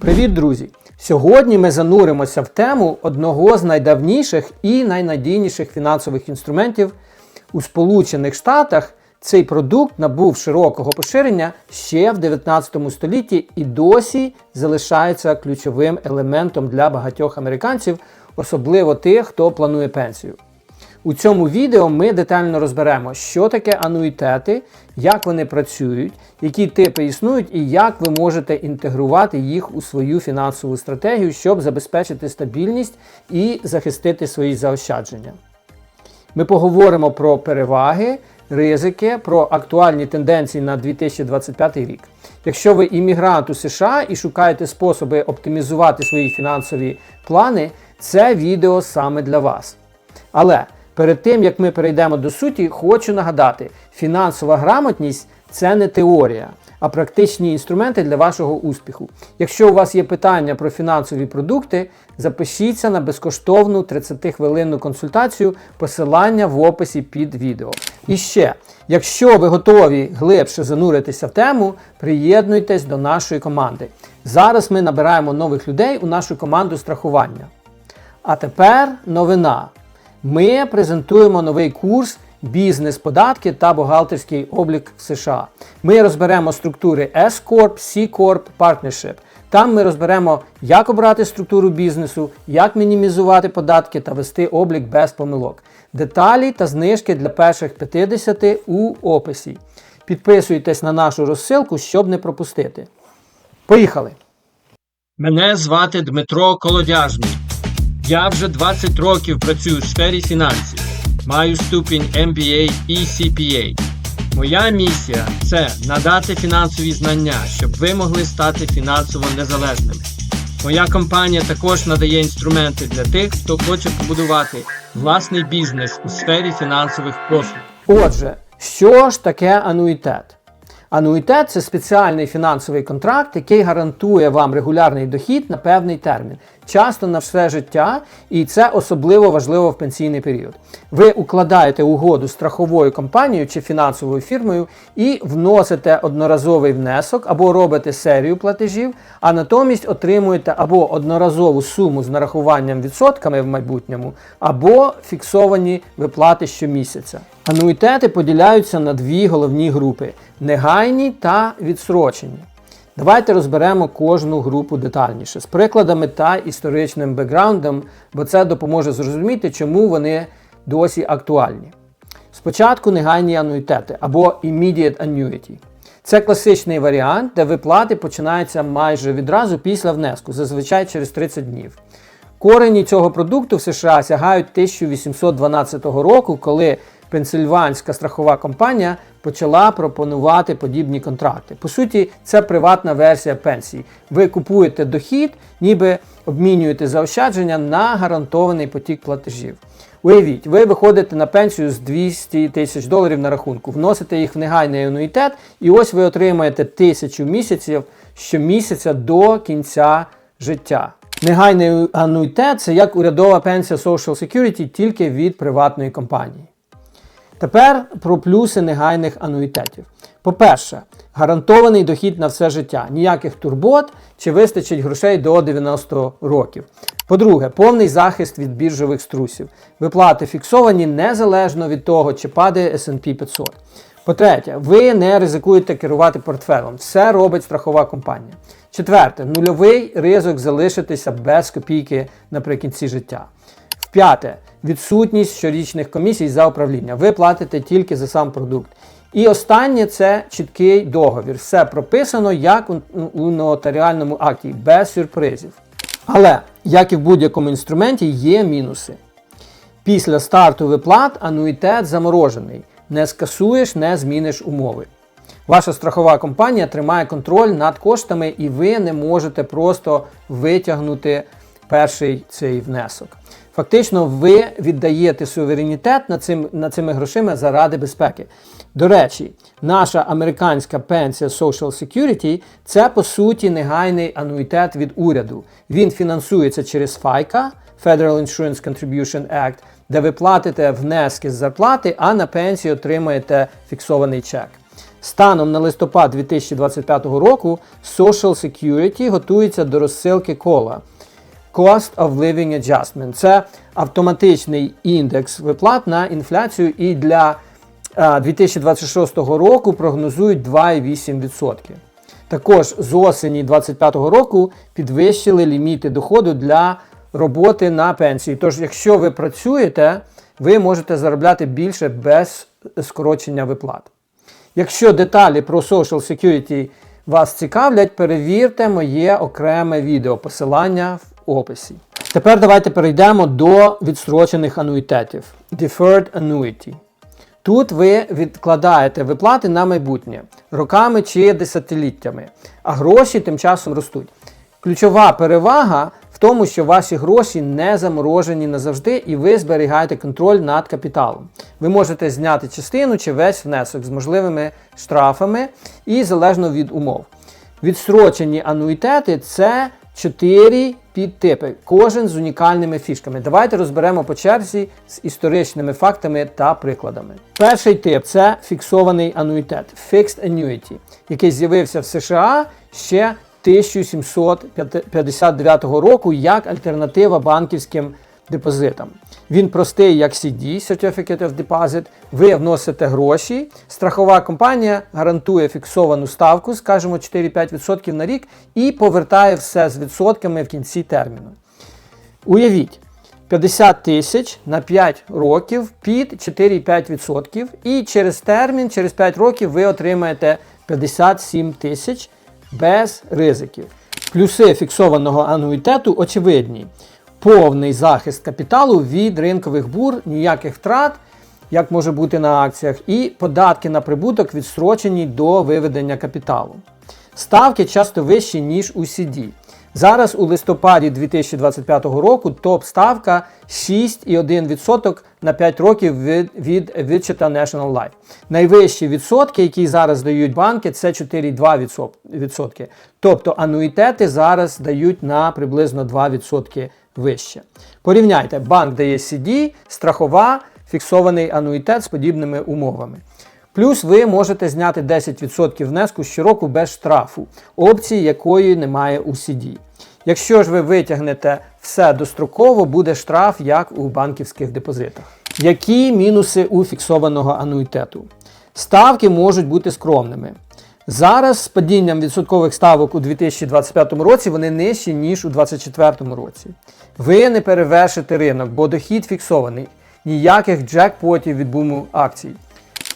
Привіт, друзі! Сьогодні ми зануримося в тему одного з найдавніших і найнадійніших фінансових інструментів у Сполучених Штатах. Цей продукт набув широкого поширення ще в 19 столітті і досі залишається ключовим елементом для багатьох американців, особливо тих, хто планує пенсію. У цьому відео ми детально розберемо, що таке ануїтети, як вони працюють, які типи існують і як ви можете інтегрувати їх у свою фінансову стратегію, щоб забезпечити стабільність і захистити свої заощадження. Ми поговоримо про переваги, ризики, про актуальні тенденції на 2025 рік. Якщо ви іммігрант у США і шукаєте способи оптимізувати свої фінансові плани, це відео саме для вас. Але перед тим як ми перейдемо до суті, хочу нагадати: фінансова грамотність це не теорія, а практичні інструменти для вашого успіху. Якщо у вас є питання про фінансові продукти, запишіться на безкоштовну 30-хвилинну консультацію, посилання в описі під відео. І ще, якщо ви готові глибше зануритися в тему, приєднуйтесь до нашої команди. Зараз ми набираємо нових людей у нашу команду страхування. А тепер новина. Ми презентуємо новий курс Бізнес, податки та бухгалтерський облік в США. Ми розберемо структури S-Corp, C-Corp, Partnership. Там ми розберемо, як обрати структуру бізнесу, як мінімізувати податки та вести облік без помилок. Деталі та знижки для перших 50 у описі. Підписуйтесь на нашу розсилку, щоб не пропустити. Поїхали! Мене звати Дмитро Колодяжний. Я вже 20 років працюю у сфері фінансів. Маю ступінь MBA і CPA. Моя місія це надати фінансові знання, щоб ви могли стати фінансово незалежними. Моя компанія також надає інструменти для тих, хто хоче побудувати власний бізнес у сфері фінансових послуг. Отже, що ж таке ануїтет? Ануїтет це спеціальний фінансовий контракт, який гарантує вам регулярний дохід на певний термін, часто на все життя, і це особливо важливо в пенсійний період. Ви укладаєте угоду з страховою компанією чи фінансовою фірмою і вносите одноразовий внесок або робите серію платежів, а натомість отримуєте або одноразову суму з нарахуванням відсотками в майбутньому, або фіксовані виплати щомісяця. Ануїтети поділяються на дві головні групи негайні та відсрочені. Давайте розберемо кожну групу детальніше з прикладами та історичним бекграундом, бо це допоможе зрозуміти, чому вони досі актуальні. Спочатку негайні ануїтети або immediate annuity. Це класичний варіант, де виплати починаються майже відразу після внеску, зазвичай через 30 днів. Корені цього продукту в США сягають 1812 року, коли Пенсильванська страхова компанія почала пропонувати подібні контракти. По суті, це приватна версія пенсії. Ви купуєте дохід, ніби обмінюєте заощадження на гарантований потік платежів. Уявіть, ви виходите на пенсію з 200 тисяч доларів на рахунку, вносите їх в негайний ануїтет, і ось ви отримаєте тисячу місяців щомісяця до кінця життя. Негайний ануїтет це як урядова пенсія Social Security тільки від приватної компанії. Тепер про плюси негайних ануїтетів. По-перше, гарантований дохід на все життя, ніяких турбот чи вистачить грошей до 90 років. По-друге, повний захист від біржових струсів. Виплати фіксовані незалежно від того, чи падає SP 500. По-третє, ви не ризикуєте керувати портфелем. Все робить страхова компанія. Четверте, нульовий ризик залишитися без копійки наприкінці життя. П'яте відсутність щорічних комісій за управління. Ви платите тільки за сам продукт. І останнє це чіткий договір. Все прописано як у нотаріальному акті, без сюрпризів. Але, як і в будь-якому інструменті, є мінуси. Після старту виплат ануїтет заморожений. Не скасуєш, не зміниш умови. Ваша страхова компанія тримає контроль над коштами, і ви не можете просто витягнути перший цей внесок. Фактично, ви віддаєте суверенітет над, цим, над цими грошима заради безпеки. До речі, наша американська пенсія Social Security це по суті негайний ануїтет від уряду. Він фінансується через FICA, Federal Insurance Contribution Act, де ви платите внески з зарплати, а на пенсію отримуєте фіксований чек. Станом на листопад 2025 року Social Security готується до розсилки кола Cost of Living Adjustment. Це автоматичний індекс виплат на інфляцію і для е, 2026 року прогнозують 2,8%. Також з осені 2025 року підвищили ліміти доходу для роботи на пенсії. Тож, якщо ви працюєте, ви можете заробляти більше без скорочення виплат. Якщо деталі про Social Security вас цікавлять, перевірте моє окреме відео, посилання описі. Тепер давайте перейдемо до відстрочених ануїтетів. Deferred Annuity. Тут ви відкладаєте виплати на майбутнє роками чи десятиліттями, а гроші тим часом ростуть. Ключова перевага в тому, що ваші гроші не заморожені назавжди і ви зберігаєте контроль над капіталом. Ви можете зняти частину чи весь внесок з можливими штрафами і залежно від умов. Відстрочені ануїтети це 4 підтипи, кожен з унікальними фішками. Давайте розберемо по черзі з історичними фактами та прикладами. Перший тип це фіксований ануїтет Fixed Annuity, який з'явився в США ще 1759 року як альтернатива банківським депозитам. Він простий як CD, Certificate of Deposit. Ви вносите гроші, страхова компанія гарантує фіксовану ставку, скажімо, 4-5% на рік, і повертає все з відсотками в кінці терміну. Уявіть, 50 тисяч на 5 років під 4,5%, і через термін, через 5 років, ви отримаєте 57 тисяч без ризиків. Плюси фіксованого ануїтету очевидні. Повний захист капіталу від ринкових бур, ніяких втрат, як може бути на акціях, і податки на прибуток відстрочені до виведення капіталу. Ставки часто вищі, ніж у CD. Зараз у листопаді 2025 року топ-ставка 6,1% на 5 років від, від Wichita National Life. Найвищі відсотки, які зараз дають банки, це 4,2%. Тобто ануїтети зараз дають на приблизно 2% вище. Порівняйте, банк дає CD, страхова, фіксований ануїтет з подібними умовами. Плюс ви можете зняти 10% внеску щороку без штрафу, опції якої немає у CD. Якщо ж ви витягнете все достроково, буде штраф, як у банківських депозитах. Які мінуси у фіксованого ануїтету? Ставки можуть бути скромними. Зараз з падінням відсоткових ставок у 2025 році вони нижчі, ніж у 2024 році. Ви не перевершите ринок, бо дохід фіксований. Ніяких джекпотів від буму акцій.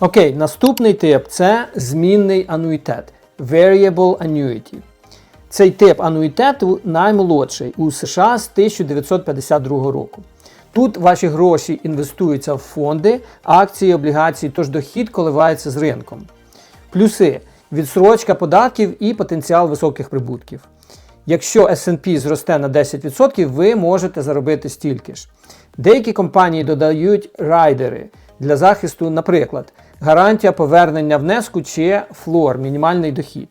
Окей, наступний тип це змінний ануїтет Variable Annuity. Цей тип ануїтету наймолодший у США з 1952 року. Тут ваші гроші інвестуються в фонди, акції, облігації, тож дохід коливається з ринком. Плюси відсрочка податків і потенціал високих прибутків. Якщо SP зросте на 10%, ви можете заробити стільки ж. Деякі компанії додають райдери для захисту, наприклад, гарантія повернення внеску чи флор, мінімальний дохід.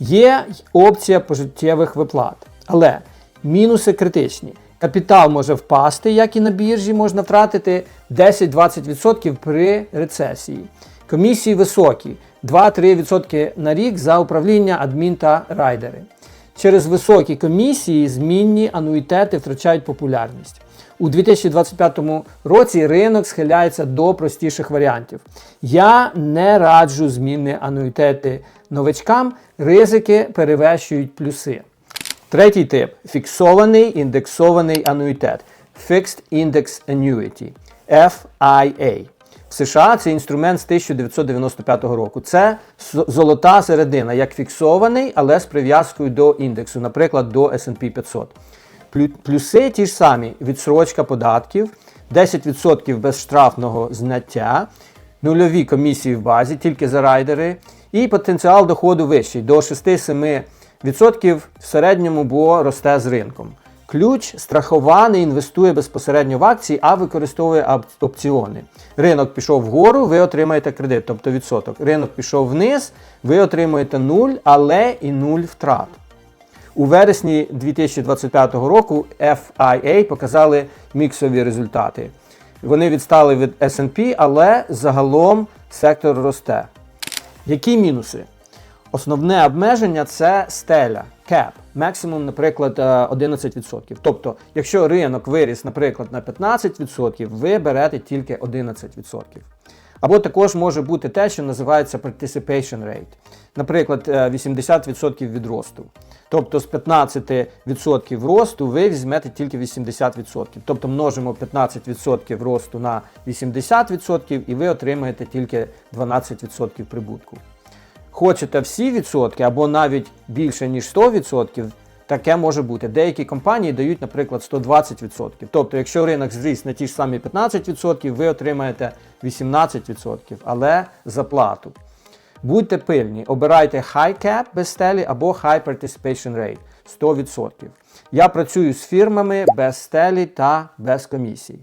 Є опція пожиттєвих виплат. Але мінуси критичні. Капітал може впасти, як і на біржі, можна втратити 10-20% при рецесії. Комісії високі 2-3% на рік за управління адмін та райдери. Через високі комісії змінні ануїтети втрачають популярність. У 2025 році ринок схиляється до простіших варіантів. Я не раджу змінні ануїтети новачкам, ризики перевищують плюси. Третій тип фіксований індексований ануїтет Fixed Index Annuity FIA. В США це інструмент з 1995 року. Це золота середина, як фіксований, але з прив'язкою до індексу, наприклад, до SP 500. Плю- Плюси ті ж самі: відсрочка податків, 10% безштрафного зняття, нульові комісії в базі, тільки за райдери, і потенціал доходу вищий до 6-7% в середньому, бо росте з ринком. Ключ страхова не інвестує безпосередньо в акції, а використовує опціони. Ринок пішов вгору, ви отримаєте кредит, тобто відсоток. Ринок пішов вниз, ви отримуєте 0, але і 0 втрат. У вересні 2025 року FIA показали міксові результати. Вони відстали від SP, але загалом сектор росте. Які мінуси? Основне обмеження це стеля, cap, максимум, наприклад, е, 11%. Тобто, якщо ринок виріс, наприклад, на 15%, ви берете тільки 11%. Або також може бути те, що називається participation rate. Наприклад, е, 80% від росту. Тобто з 15% росту ви візьмете тільки 80%. Тобто множимо 15% росту на 80% і ви отримаєте тільки 12% прибутку. Хочете всі відсотки або навіть більше, ніж 100%, таке може бути. Деякі компанії дають, наприклад, 120%. Тобто, якщо ринок зріс на ті ж самі 15%, ви отримаєте 18%, але за плату. Будьте пильні, обирайте high cap без стелі або high participation rate 100%. Я працюю з фірмами без стелі та без комісій.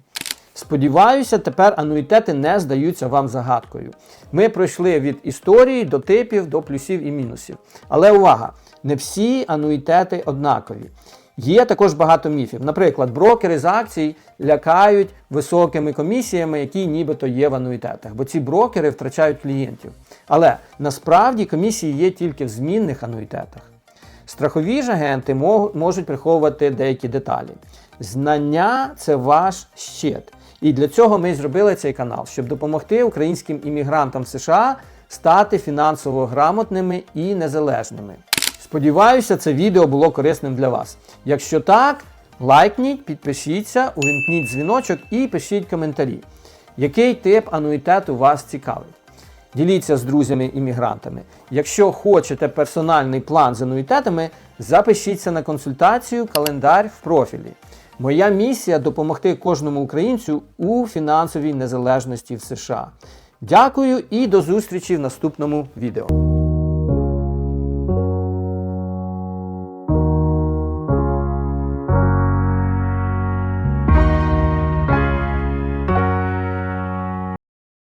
Сподіваюся, тепер ануїтети не здаються вам загадкою. Ми пройшли від історії до типів, до плюсів і мінусів. Але увага! Не всі ануїтети однакові. Є також багато міфів. Наприклад, брокери з акцій лякають високими комісіями, які нібито є в ануїтетах, бо ці брокери втрачають клієнтів. Але насправді комісії є тільки в змінних ануїтетах. Страхові ж агенти можуть приховувати деякі деталі. Знання це ваш щит. І для цього ми зробили цей канал, щоб допомогти українським іммігрантам США стати фінансово грамотними і незалежними. Сподіваюся, це відео було корисним для вас. Якщо так, лайкніть, підпишіться, увімкніть дзвіночок і пишіть коментарі, який тип ануїтету вас цікавить. Діліться з друзями-іммігрантами. Якщо хочете персональний план з ануїтетами, запишіться на консультацію календар в профілі. Моя місія допомогти кожному українцю у фінансовій незалежності в США. Дякую і до зустрічі в наступному відео.